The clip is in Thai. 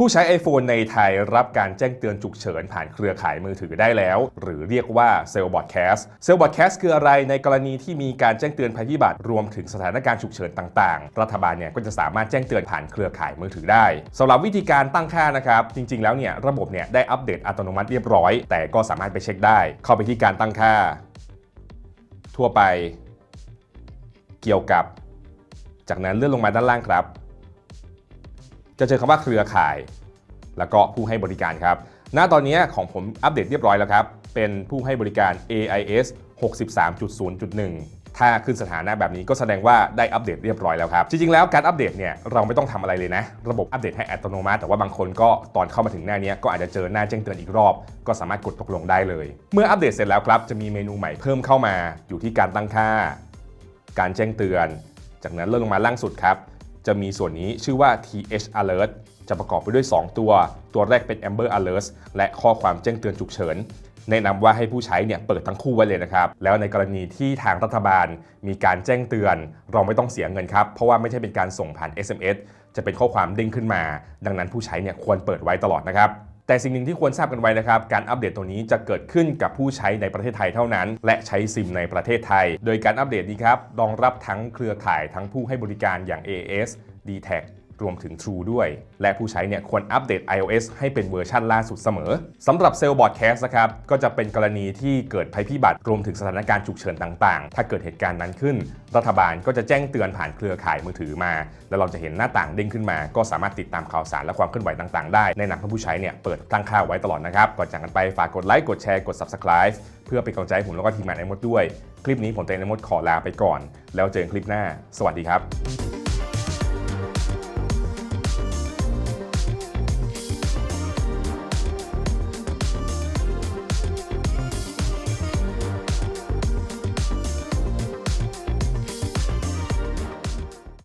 ผู้ใช้ iPhone ในไทยรับการแจ้งเตือนฉุกเฉินผ่านเครือข่ายมือถือได้แล้ว หรือเรียกว่า Cell Broadcast Cell Broadcast คืออะไรในกรณีที่มีการแจ้งเตือนภัยพิบัติรวมถึงสถานการณ์ฉุกเฉินต่างๆ รัฐบาลเนี่ยก็จะสามารถแจ้งเตือนผ่านเครือข่ายมือถือได้สำหรับวิธีการตั้งค่านะครับ จริง ๆ แล้วเนี่ยระบบเนี่ยได้อัปเดตอัตโนมัติเรียบร้อย แต่ก็สามารถไปเช็คได้ เข้าไปที่การตั้งค่า ทั่วไป เกี่ยวกับ จากนั้นเลื่อนลงมาด้านล่างครับ จะเจอคำว่าเครือข่าย แล้วก็ผู้ให้บริการครับณตอนนี้ของผมอัปเดตเรียบร้อยแล้วครับ เป็นผู้ให้บริการ AIS 63.0.1 ถ้าขึ้นสถานะแบบนี้ก็แสดงว่าได้อัปเดตเรียบร้อยแล้วครับ จริงๆแล้วการอัปเดตเนี่ยเราไม่ต้องทำอะไรเลยนะ ระบบอัปเดตให้อัตโนมัติ แต่ว่าบางคนก็ตอนเข้ามาถึงหน้านี้ก็อาจจะเจอหน้าแจ้งเตือนอีกรอบ ก็สามารถกดตกลงได้เลย เมื่ออัปเดตเสร็จแล้วครับจะมีเมนูใหม่เพิ่มเข้ามา อยู่ที่การตั้งค่า การแจ้งเตือน จากนั้นเลื่อนลงมาล่างสุดครับ จะมีส่วนนี้ชื่อว่า TH Alert จะประกอบไปด้วย 2 ตัว ตัวแรกเป็น Amber Alert และข้อความแจ้งเตือนฉุกเฉินแนะนำว่าให้ผู้ใช้เนี่ยเปิดทั้งคู่ไว้เลยนะครับ แล้วในกรณีที่ทางรัฐบาลมีการแจ้งเตือน เราไม่ต้องเสียเงินครับ เพราะว่าไม่ใช่เป็นการส่งผ่าน SMS จะเป็นข้อความเด้งขึ้นมา ดังนั้นผู้ใช้เนี่ยควรเปิดไว้ตลอดนะครับ แต่สิ่งหนึ่งที่ควรทราบกันไว้นะครับ การอัปเดตตัวนี้จะเกิดขึ้นกับผู้ใช้ในประเทศไทยเท่านั้น และใช้ซิมในประเทศไทย โดยการอัปเดตนี้ครับรองรับทั้งเครือข่ายทั้งผู้ให้บริการอย่าง AS d t แท รวมถึง True ด้วย และผู้ใช้เนี่ยควรอัปเดต iOS ให้เป็นเวอร์ชันล่าสุดเสมอสำหรับ Cell Broadcast นะครับก็จะเป็นกรณีที่เกิดภัยพิบัติรวมถึงสถานการณ์ฉุกเฉินต่างๆ ถ้าเกิดเหตุการณ์นั้นขึ้น รัฐบาลก็จะแจ้งเตือนผ่านเครือข่ายมือถือมา แล้วเราจะเห็นหน้าต่างเด้งขึ้นมา ก็สามารถติดตามข่าวสารและความเคลื่อนไหวต่างๆ ได้แนะนำให้ผู้ใช้เนี่ยเปิดตั้งค่าไว้ตลอดนะครับก่อนจากกันไปฝากกดไลค์กดแชร์กด Subscribe เพื่อเป็นกำลังใจให้ผมแล้วก็ทีมงานไอมดด้วย คลิปนี้ผมเตนไอมดขอลาไปก่อน แล้วเจอกันคลิปหน้า สวัสดีครับ